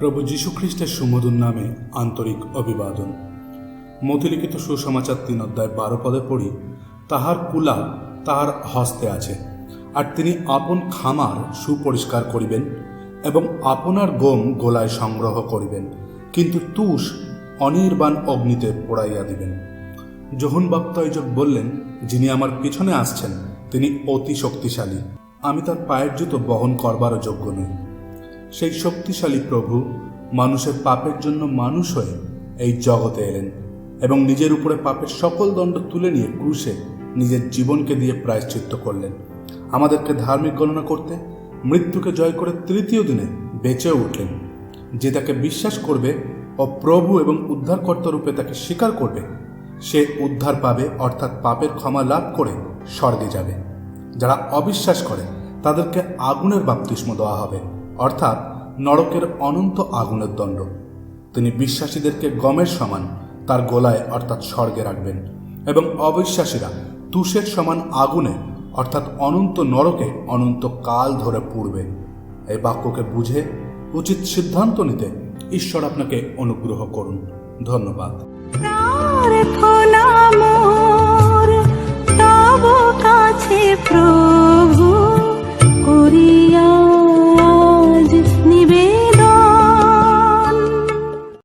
প্রভু যীশুখ্রিস্টের সুমধুর নামে আন্তরিক অভিবাদন। মতিলিখিত সুসমাচার তিন অধ্যায় বারো পদে পড়ি, তাহার কুলা তাহার হস্তে আছে, আর তিনি আপন খামার সুপরিষ্কার করিবেন এবং আপনার গম গোলায় সংগ্রহ করিবেন, কিন্তু তুষ অনির্বাণ অগ্নিতে পোড়াইয়া দিবেন। যোহন বাপ্তায়জক বললেন, যিনি আমার পিছনে আসছেন, তিনি অতি শক্তিশালী। আমি তার পায়ের জুতো বহন করবারও যোগ্য নই। সেই শক্তিশালী প্রভু মানুষের পাপের জন্য মানুষ হয়ে এই জগতে এলেন এবং নিজের উপরে পাপের সকল দণ্ড তুলে নিয়ে ক্রুশে নিজের জীবনকে দিয়ে প্রায়শ্চিত্ত করলেন। আমাদেরকে ধার্মিক গণনা করতে মৃত্যুকে জয় করে তৃতীয় দিনে বেঁচেও উঠলেন, যে তাকে বিশ্বাস করবে ও প্রভু এবং উদ্ধারকর্তা রূপে তাকে স্বীকার করবে, সে উদ্ধার পাবে অর্থাৎ পাপের ক্ষমা লাভ করে স্বর্গে যাবে। যারা অবিশ্বাস করে, তাদেরকে আগুনের বাপ্তিস্ম দেওয়া হবে। অর্থাৎ নরকের অনন্ত আগুনের দণ্ড। তিনি বিশ্বাসীদেরকে গমের সমান তার গোলায় অর্থাৎ স্বর্গে রাখবেন এবং অবিশ্বাসীরা তুষের সমান আগুনে অর্থাৎ অনন্ত নরকে অনন্ত কাল ধরে পুড়বে। এই বাক্যকে বুঝে উচিত সিদ্ধান্ত নিতে ঈশ্বর আপনাকে অনুগ্রহ করুন। ধন্যবাদ।